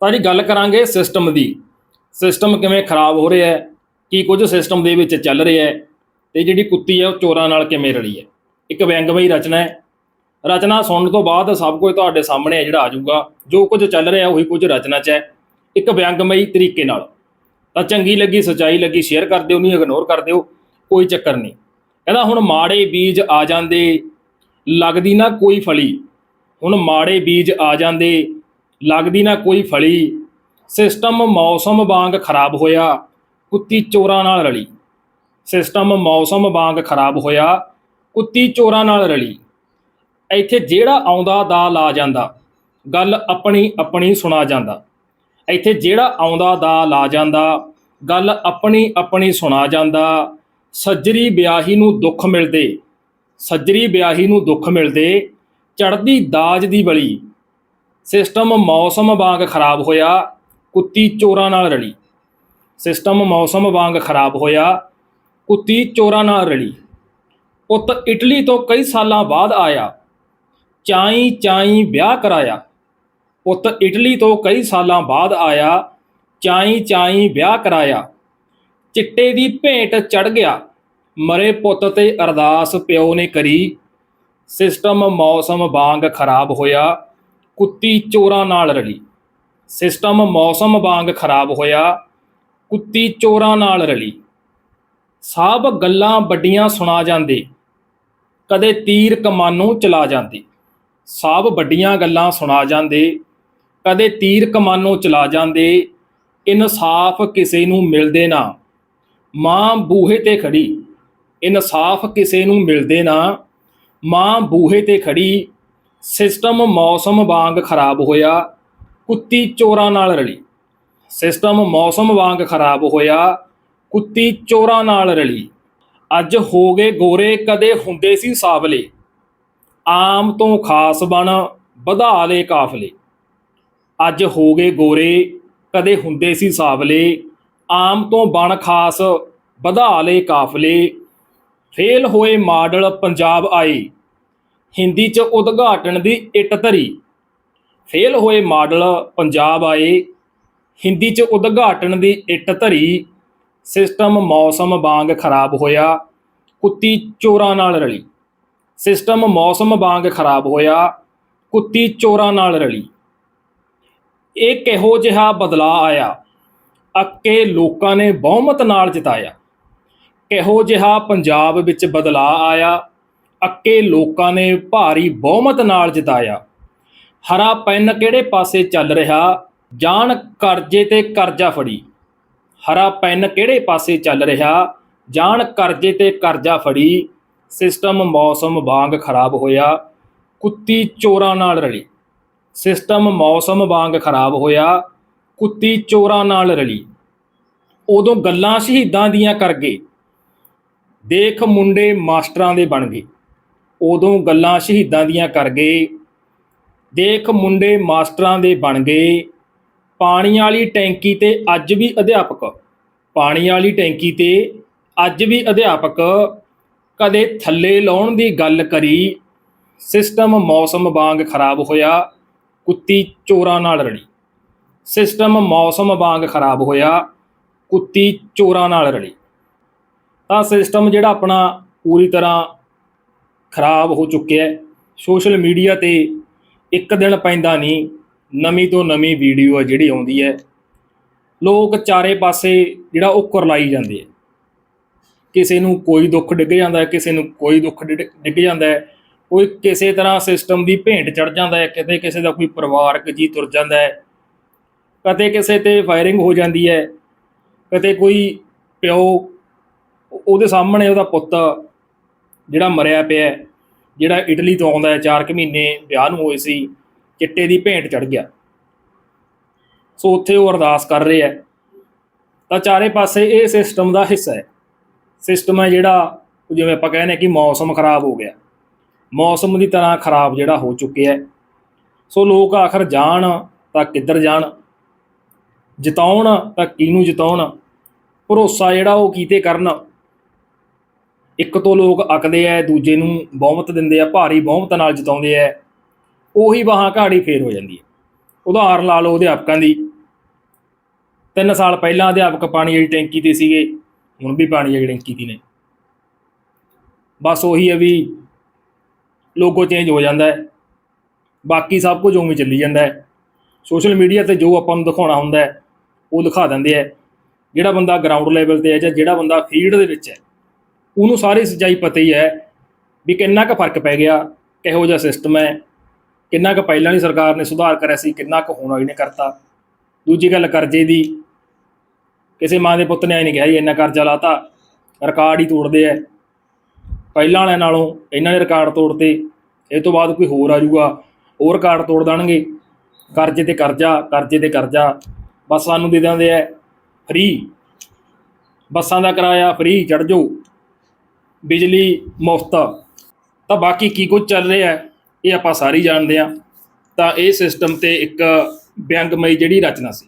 ਤਾਂ ਜੀ ਗੱਲ ਕਰਾਂਗੇ ਸਿਸਟਮ ਦੀ। ਸਿਸਟਮ ਕਿਵੇਂ ਖਰਾਬ ਹੋ ਰਿਹਾ ਹੈ, ਕੀ ਕੁਝ ਸਿਸਟਮ ਦੇ ਵਿੱਚ ਚੱਲ ਰਿਹਾ ਹੈ ਤੇ ਜਿਹੜੀ ਕੁੱਤੀ ਹੈ ਉਹ ਚੋਰਾਂ ਨਾਲ ਕਿਵੇਂ ਰਲੀ ਹੈ। ਇੱਕ ਵਿਅੰਗਮਈ ਰਚਨਾ ਹੈ। ਰਚਨਾ ਸੁਣਨ ਤੋਂ ਬਾਅਦ ਸਭ ਕੁਝ ਤੁਹਾਡੇ ਸਾਹਮਣੇ ਹੈ ਜਿਹੜਾ ਆ ਜਾਊਗਾ। ਜੋ ਕੁਝ ਚੱਲ ਰਿਹਾ ਉਹੀ ਕੁਝ ਰਚਨਾ 'ਚ ਹੈ। ਇੱਕ ਵਿਅੰਗਮਈ ਤਰੀਕੇ ਨਾਲ। ਤਾਂ ਚੰਗੀ ਲੱਗੀ, ਸਚਾਈ ਲੱਗੀ ਸ਼ੇਅਰ ਕਰ ਦਿਓ, ਨਹੀਂ ਇਗਨੋਰ ਕਰ ਦਿਓ, ਕੋਈ ਚੱਕਰ ਨਹੀਂ। ਕਹਿੰਦਾ ਹੁਣ ਮਾੜੇ ਬੀਜ ਆ ਜਾਂਦੇ, ਲੱਗਦੀ ਨਾ ਕੋਈ ਫਲੀ। ਹੁਣ ਮਾੜੇ ਬੀਜ ਆ ਜਾਂਦੇ ਲੱਗਦੀ ਨਾ ਕੋਈ ਫਲੀ। ਸਿਸਟਮ ਮੌਸਮ ਵਾਂਗ ਖਰਾਬ ਹੋਇਆ, ਕੁੱਤੀ ਚੋਰਾਂ ਨਾਲ ਰਲੀ। ਸਿਸਟਮ ਮੌਸਮ ਵਾਂਗ ਖਰਾਬ ਹੋਇਆ, ਕੁੱਤੀ ਚੋਰਾਂ ਨਾਲ ਰਲੀ। ਇੱਥੇ ਜਿਹੜਾ ਆਉਂਦਾ ਦਾ ਲਾ ਜਾਂਦਾ, ਗੱਲ ਆਪਣੀ ਆਪਣੀ ਸੁਣਾ ਜਾਂਦਾ। ਇੱਥੇ ਜਿਹੜਾ ਆਉਂਦਾ ਦਾ ਲਾ ਜਾਂਦਾ, ਗੱਲ ਆਪਣੀ ਆਪਣੀ ਸੁਣਾ ਜਾਂਦਾ। ਸੱਜਰੀ ਵਿਆਹੀ ਨੂੰ ਦੁੱਖ ਮਿਲਦੇ, ਸੱਜਰੀ ਵਿਆਹੀ ਨੂੰ ਦੁੱਖ ਮਿਲਦੇ ਚੜਦੀ ਦਾਜ ਦੀ ਬਲੀ। ਸਿਸਟਮ ਮੌਸਮ ਵਾਂਗ ਖਰਾਬ ਹੋਇਆ, ਕੁੱਤੀ ਚੋਰਾਂ ਨਾਲ ਰਲੀ। ਸਿਸਟਮ ਮੌਸਮ ਵਾਂਗ ਖਰਾਬ ਹੋਇਆ, ਕੁੱਤੀ ਚੋਰਾਂ ਨਾਲ ਰਲੀ। ਪੁੱਤ ਇਟਲੀ ਤੋਂ ਕਈ ਸਾਲਾਂ ਬਾਅਦ ਆਇਆ, ਚਾਈ ਚਾਈ ਵਿਆਹ ਕਰਾਇਆ। ਪੁੱਤ ਇਟਲੀ ਤੋਂ ਕਈ ਸਾਲਾਂ ਬਾਅਦ ਆਇਆ, ਚਾਈ ਚਾਈ ਵਿਆਹ ਕਰਾਇਆ। ਚਿੱਟੇ ਦੀ ਭੇਟ ਚੜ ਗਿਆ, ਮਰੇ ਪੁੱਤ ਤੇ ਅਰਦਾਸ ਪਿਓ ਨੇ ਕਰੀ। ਸਿਸਟਮ ਮੌਸਮ ਵਾਂਗ ਖਰਾਬ ਹੋਇਆ ਕੁੱਤੀ ਚੋਰਾਂ ਨਾਲ ਰਲੀ। ਸਿਸਟਮ ਮੌਸਮ ਵਾਂਗ ਖਰਾਬ ਹੋਇਆ। ਕੁੱਤੀ ਚੋਰਾਂ ਨਾਲ ਰਲੀ। ਸਭ ਗੱਲਾਂ ਵੱਡੀਆਂ ਸੁਣਾ ਜਾਂਦੇ। ਕਦੇ ਤੀਰ ਕਮਾਨੋਂ ਚਲਾ ਜਾਂਦੇ। ਸਭ ਵੱਡੀਆਂ ਗੱਲਾਂ ਸੁਣਾ ਜਾਂਦੇ। ਕਦੇ ਤੀਰ ਕਮਾਨੋਂ ਚਲਾ ਜਾਂਦੇ। ਇਨਸਾਫ ਕਿਸੇ ਨੂੰ ਮਿਲਦੇ ਨਾ। ਮਾਂ ਬੂਹੇ ਤੇ ਖੜੀ। ਇਨਸਾਫ ਕਿਸੇ ਨੂੰ ਮਿਲਦੇ ਨਾ। ਮਾਂ ਬੂਹੇ ਤੇ ਖੜੀ। ਸਿਸਟਮ ਮੌਸਮ ਵਾਂਗ ਖਰਾਬ ਹੋਇਆ, ਕੁੱਤੀ ਚੋਰਾਂ ਨਾਲ ਰਲੀ। ਸਿਸਟਮ ਮੌਸਮ ਵਾਂਗ ਖਰਾਬ ਹੋਇਆ, ਕੁੱਤੀ ਚੋਰਾਂ ਨਾਲ ਰਲੀ। ਅੱਜ ਹੋ ਗਏ ਗੋਰੇ, ਕਦੇ ਹੁੰਦੇ ਸੀ ਸਾਵਲੇ। ਆਮ ਤੋਂ ਖਾਸ ਬਣ ਵਧਾ ਲੇ ਕਾਫਲੇ। ਅੱਜ ਹੋ ਗਏ ਗੋਰੇ, ਕਦੇ ਹੁੰਦੇ ਸੀ ਸਾਵਲੇ। ਆਮ ਤੋਂ ਬਣ ਖਾਸ ਵਧਾ ਲੇ ਕਾਫਲੇ। ਫੇਲ ਹੋਏ ਮਾਡਲ ਪੰਜਾਬ ਆਏ। ਹਿੰਦੀ ਚ ਉਦਘਾਟਨ ਦੀ ਇੱਟ ਧਰੀ। ਫੇਲ ਹੋਏ ਮਾਡਲ ਪੰਜਾਬ ਆਏ। ਹਿੰਦੀ ਚ ਉਦਘਾਟਨ ਦੀ ਇੱਟ ਧਰੀ। ਸਿਸਟਮ ਮੌਸਮ ਵਾਂਗ ਖਰਾਬ ਹੋਇਆ। ਕੁੱਤੀ ਚੋਰਾਂ ਨਾਲ ਰਲੀ। ਸਿਸਟਮ ਮੌਸਮ ਵਾਂਗ ਖਰਾਬ ਹੋਇਆ। ਕੁੱਤੀ ਚੋਰਾਂ ਨਾਲ ਰਲੀ। ਇਹ ਕਿਹੋ ਜਿਹਾ ਬਦਲਾਅ ਆਇਆ? ਅੱਕੇ ਲੋਕਾਂ ਨੇ ਬਹੁਮਤ ਨਾਲ ਜਿਤਾਇਆ। ਕਿਹੋ ਜਿਹਾ ਪੰਜਾਬ ਵਿੱਚ ਬਦਲਾਅ ਆਇਆ? ਅੱਕੇ ਲੋਕਾਂ ਨੇ ਭਾਰੀ ਬਹੁਮਤ ਨਾਲ ਜਿਤਾਇਆ। ਹਰਾ ਪੈਨ ਕਿਹੜੇ ਪਾਸੇ ਚੱਲ ਰਿਹਾ? ਜਾਣ ਕਰਜ਼ੇ ਤੇ ਕਰਜ਼ਾ ਫੜੀ। ਹਰਾ ਪੈਨ ਕਿਹੜੇ ਪਾਸੇ ਚੱਲ ਰਿਹਾ? ਜਾਣ ਕਰਜ਼ੇ ਤੇ ਕਰਜ਼ਾ ਫੜੀ। ਸਿਸਟਮ ਮੌਸਮ ਵਾਂਗ ਖਰਾਬ ਹੋਇਆ। ਕੁੱਤੀ ਚੋਰਾਂ ਨਾਲ ਰਲੀ। ਸਿਸਟਮ ਮੌਸਮ ਵਾਂਗ ਖਰਾਬ ਹੋਇਆ। ਕੁੱਤੀ ਚੋਰਾਂ ਨਾਲ ਰਲੀ। ਉਦੋਂ ਗੱਲਾਂ ਸ਼ਹੀਦਾਂ ਦੀਆਂ ਕਰ ਗਏ। ਦੇਖ ਮੁੰਡੇ ਮਾਸਟਰਾਂ ਦੇ ਬਣ ਗਏ। ਉਦੋਂ ਗੱਲਾਂ ਸ਼ਹੀਦਾਂ ਦੀਆਂ ਕਰ ਗਏ। ਦੇਖ ਮੁੰਡੇ ਮਾਸਟਰਾਂ ਦੇ ਬਣ ਗਏ। ਪਾਣੀ ਵਾਲੀ ਟੈਂਕੀ ਤੇ ਅੱਜ ਵੀ ਅਧਿਆਪਕ। ਪਾਣੀ ਵਾਲੀ ਟੈਂਕੀ ਤੇ ਅੱਜ ਵੀ ਅਧਿਆਪਕ। ਕਦੇ ਥੱਲੇ ਲਾਉਣ ਦੀ ਗੱਲ ਕਰੀ। ਸਿਸਟਮ ਮੌਸਮ ਵਾਂਗ ਖਰਾਬ ਹੋਇਆ। ਕੁੱਤੀ ਚੋਰਾਂ ਨਾਲ ਰਲੀ। ਸਿਸਟਮ ਮੌਸਮ ਵਾਂਗ ਖਰਾਬ ਹੋਇਆ। ਕੁੱਤੀ ਚੋਰਾਂ ਨਾਲ ਰਲੀ। ਤਾਂ ਸਿਸਟਮ ਜਿਹੜਾ ਆਪਣਾ ਪੂਰੀ ਤਰ੍ਹਾਂ ਖਰਾਬ ਹੋ ਚੁੱਕਿਆ ਹੈ। ਸੋਸ਼ਲ ਮੀਡੀਆ ਤੇ ਇੱਕ ਦਿਨ ਪੈਂਦਾ ਨਹੀਂ, ਨਵੀਂ ਤੋਂ ਨਵੀਂ ਵੀਡੀਓ ਹੈ ਜਿਹੜੀ ਆਉਂਦੀ ਹੈ। ਲੋਕ ਚਾਰੇ ਪਾਸੇ ਜਿਹੜਾ ਉਹ ਕੁਰਲਾਈ ਜਾਂਦੇ ਆ। ਕਿਸੇ ਨੂੰ ਕੋਈ ਦੁੱਖ ਡਿੱਗ ਜਾਂਦਾ ਕਿਸੇ ਨੂੰ ਕੋਈ ਦੁੱਖ ਡਿੱਗ ਡਿੱਗ ਜਾਂਦਾ ਕੋਈ ਕਿਸੇ ਤਰ੍ਹਾਂ ਸਿਸਟਮ ਦੀ ਭੇਂਟ ਚੜ ਜਾਂਦਾ ਹੈ, ਕਿਤੇ ਕਿਸੇ ਦਾ ਕੋਈ ਪਰਿਵਾਰਕ ਜੀ ਤੁਰ ਜਾਂਦਾ ਹੈ। ਕਦੇ ਕਿਸੇ ਤੇ ਫਾਇਰਿੰਗ ਹੋ ਜਾਂਦੀ ਹੈ, ਕਦੇ ਕੋਈ ਪਿਓ, ਉਹਦੇ ਸਾਹਮਣੇ ਉਹਦਾ ਪੁੱਤ ਜਿਹੜਾ ਮਰਿਆ ਪਿਆ ਜਿਹੜਾ ਇਟਲੀ ਤੋਂ ਆਉਂਦਾ ਹੈ 4 ਕੁ ਮਹੀਨੇ ਵਿਆਹ ਨੂੰ ਹੋਏ ਸੀ, ਚਿੱਟੇ ਦੀ ਭੇਂਟ ਚੜ ਗਿਆ। ਸੋ ਉੱਥੇ ਉਹ ਅਰਦਾਸ ਕਰ ਰਹੇ ਹੈ। ਤਾਂ ਚਾਰੇ ਪਾਸੇ ਇਹ ਸਿਸਟਮ ਦਾ ਹਿੱਸਾ ਹੈ। ਸਿਸਟਮ ਹੈ ਜਿਹੜਾ ਜਿਵੇਂ ਆਪਾਂ ਕਹਿੰਦੇ ਕਿ ਮੌਸਮ ਖਰਾਬ ਹੋ ਗਿਆ। ਮੌਸਮ ਦੀ ਤਰ੍ਹਾਂ ਖਰਾਬ ਜਿਹੜਾ ਹੋ ਚੁੱਕਿਆ ਹੈ। ਸੋ ਲੋਕ ਆਖਰ ਜਾਣ ਤਾਂ ਕਿੱਧਰ ਜਾਣ? ਜਿਤਾਉਣ ਤਾਂ ਕਿਹਨੂੰ ਜਿਤਾਉਣ? ਭਰੋਸਾ ਜਿਹੜਾ ਉਹ ਕੀਤੇ ਕਰਨ? ਇੱਕ ਤੋਂ ਲੋਕ ਅਕਦੇ ਆ ਦੂਜੇ ਨੂੰ ਬਹੁਮਤ ਦਿੰਦੇ ਆ ਭਾਰੀ ਬਹੁਮਤ ਨਾਲ ਜਿਤਾਉਂਦੇ ਆ ਉਹੀ ਵਾਹਾਂ ਘਾੜੀ ਫੇਰ ਹੋ ਜਾਂਦੀ ਹੈ ਉਦਾਹਰਨ ਲਾ ਲਓ ਅਧਿਆਪਕਾਂ ਦੀ। ਤਿੰਨ ਸਾਲ ਪਹਿਲਾਂ ਅਧਿਆਪਕ ਪਾਣੀ ਵਾਲੀ ਟੈਂਕੀ ਤੇ ਸੀਗੇ, ਹੁਣ ਵੀ ਪਾਣੀ ਵਾਲੀ ਟੈਂਕੀ ਤੇ ਨੇ। ਬਸ ਉਹੀ ਹੈ ਵੀ ਲੋਗੋ ਚੇਂਜ ਹੋ ਜਾਂਦਾ ਹੈ ਬਾਕੀ ਸਭ ਕੁਝ ਉਵੇਂ ਚੱਲੀ ਜਾਂਦਾ ਹੈ ਸੋਸ਼ਲ ਮੀਡੀਆ ਤੇ ਜੋ ਆਪਾਂ ਨੂੰ ਦਿਖਾਉਣਾ ਹੁੰਦਾ ਹੈ ਉਹ ਦਿਖਾ ਦਿੰਦੇ ਆ ਜਿਹੜਾ ਬੰਦਾ ਗਰਾਊਂਡ ਲੈਵਲ ਤੇ ਹੈ ਜਾਂ ਜਿਹੜਾ ਬੰਦਾ ਫੀਲਡ ਦੇ ਵਿੱਚ ਹੈ ਉਹਨੂੰ ਸਾਰੀ ਸੱਚਾਈ ਪਤਾ ਹੀ ਹੈ ਵੀ ਕਿੰਨਾ ਕੁ ਫ਼ਰਕ ਪੈ ਗਿਆ, ਕਿਹੋ ਜਿਹਾ ਸਿਸਟਮ ਹੈ, ਕਿੰਨਾ ਕੁ ਪਹਿਲਾਂ ਦੀ ਸਰਕਾਰ ਨੇ ਸੁਧਾਰ ਕਰਿਆ ਸੀ, ਕਿੰਨਾ ਕੁ ਹੁਣ ਵਾਲੀ ਕਰਤਾ। ਦੂਜੀ ਗੱਲ ਕਰਜ਼ੇ ਦੀ, ਕਿਸੇ ਮਾਂ ਦੇ ਪੁੱਤ ਨੇ ਐ ਨਹੀਂ ਕਿਹਾ ਜੀ, ਇੰਨਾ ਕਰਜ਼ਾ ਲਾਤਾ ਰਿਕਾਰਡ ਹੀ ਤੋੜਦੇ ਐ ਪਹਿਲਾਂ ਵਾਲਿਆਂ ਨਾਲੋਂ ਇਹਨਾਂ ਨੇ ਰਿਕਾਰਡ ਤੋੜਤੇ, ਇਹ ਤੋਂ ਬਾਅਦ ਕੋਈ ਹੋਰ ਆ ਜਾਊਗਾ, ਹੋਰ ਰਿਕਾਰਡ ਤੋੜ ਦੇਣਗੇ। ਕਰਜ਼ੇ ਤੇ ਕਰਜ਼ਾ, ਕਰਜ਼ੇ ਤੇ ਕਰਜ਼ਾ, ਬਸ ਸਾਨੂੰ ਦੇ ਦਿੰਦੇ ਐ ਫ੍ਰੀ ਬੱਸਾਂ ਦਾ ਕਿਰਾਇਆ ਫ੍ਰੀ ਚੜ ਜਾਓ ਬਿਜਲੀ ਮੁਫਤ। ਤਾਂ ਬਾਕੀ ਕੀ ਕੁਝ ਚੱਲ ਰਿਹਾ ਇਹ ਆਪਾਂ ਸਾਰੇ ਜਾਣਦੇ ਆ ਤਾਂ ਇਹ ਸਿਸਟਮ ਤੇ ਇੱਕ ਵਿਅੰਗਮਈ ਜਿਹੜੀ ਰਚਨਾ ਸੀ।